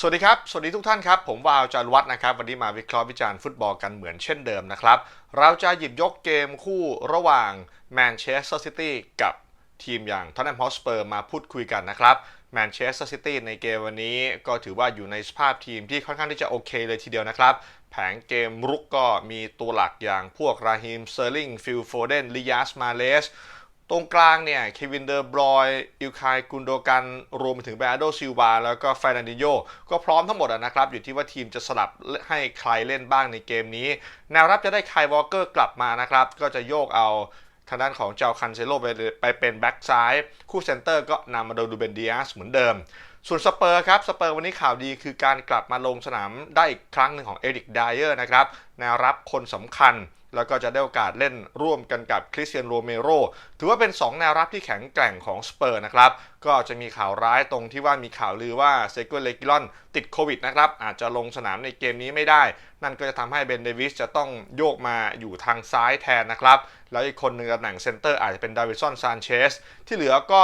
สวัสดีครับ สวัสดีทุกท่านครับ ผมวาวจารวัฒน์นะครับ วันนี้มาวิเคราะห์วิจารณ์ฟุตบอลกันเหมือนเช่นเดิมนะครับ เราจะหยิบยกเกมคู่ระหว่างแมนเชสเตอร์ซิตี้กับทีมอย่างท o ตแนมฮอสเปอร์มาพูดคุยกันนะครับแมนเชสเตอร์ซิตี้ในเกมวันนี้ก็ถือว่าอยู่ในสภาพทีมที่ค่อนข้างที่จะโอเคเลยทีเดียวนะครับ แผงเกมรุกก็มีตัวหลักอย่างพวกราฮิมเซอร์ลิงฟิลโฟเดนลิยาสมาเลส ตรงกลางเนี่ยเควินเดอร์บรอยอิลคายกุนโดกันรวมไปถึงแบรโดซิลวาแล้วก็แฟรนันดิโยก็พร้อมทั้งหมดนะครับ อยู่ที่ว่าทีมจะสลับให้ใครเล่นบ้างในเกมนี้ แนวรับจะได้ไคายวอลเกอร์กลับมานะครับ ก็จะโยกเอาทางด้านของเจ้าคันเซโลไปไปเป็นแบ็กซ้าย คู่เซนเตอร์ก็นำมาโดยดูเบนเดียสเหมือนเดิม ส่วนสเปอร์ครับ สเปอร์วันนี้ข่าวดีคือการกลับมาลงสนามได้อีกครั้งหนึ่งของเอริกไดเออร์นะครับแนวรับคนสำคัญ แล้วก็จะได้โอกาสเล่นร่วมกันกับคริสเตียนโรเมโรถือว่าเป็น 2 แนวรับที่แข็งแกร่งของสเปอร์นะครับ ก็จะมีข่าวร้ายตรงที่ว่ามีข่าวลือว่าเซโกเลกิลอนติดโควิดนะครับ อาจจะลงสนามในเกมนี้ไม่ได้ นั่นก็จะทำให้เบนเดวิสจะต้องโยกมาอยู่ทางซ้ายแทนนะครับ แล้วอีกคนหนึ่งตำแหน่งเซนเตอร์อาจจะเป็นดาวิดสันซานเชสที่เหลือก็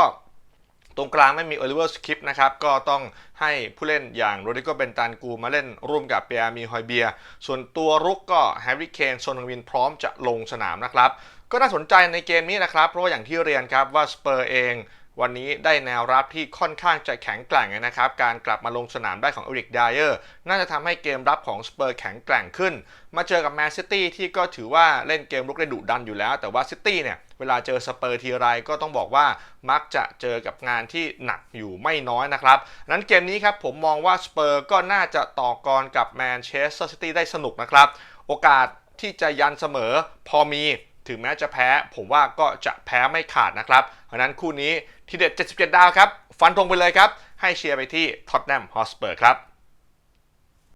ตรงกลางไม่มีโอลิเวอร์สคริปนะครับ ก็ต้องให้ผู้เล่นอย่างโรดิโกเบนตันกูมาเล่นร่วมกับเปียมีฮอยเบีย ส่วนตัวรุกก็แฮร์รี่เคนโซนวินพร้อมจะลงสนามนะครับ ก็น่าสนใจในเกมนี้นะครับ เพราะอย่างที่เรียนครับว่าสเปอร์เองวันนี้ได้แนวรับที่ค่อนข้างจะแข็งแกร่งนะครับ การกลับมาลงสนามได้ของเอริกไดเออร์น่าจะทำให้เกมรับของสเปอร์แข็งแกร่งขึ้น มาเจอกับแมนซิตี้ที่ก็ถือว่าเล่นเกมรุกได้ดุดันอยู่แล้ว แต่ว่าซิตี้เนี่ย เวลาเจอสเปอร์ทีไรก็ต้องบอกว่ามักจะเจอกับงานที่หนักอยู่ไม่น้อยนะครับนั้นเกมนี้ครับผมมองว่าสเปอร์ก็น่าจะต่อกรกับแมนเชสเตอร์ซิตี้ได้สนุกนะครับ โอกาสที่จะยันเสมอพอมีถึงแม้จะแพ้ ผมว่าก็จะแพ้ไม่ขาดนะครับเพราะนั้นคู่นี้ทีเด็ด 77 ดาวครับ ฟันธงไปเลยครับ ให้เชียร์ไปที่ท็อตแนมฮอสเปอร์ครับ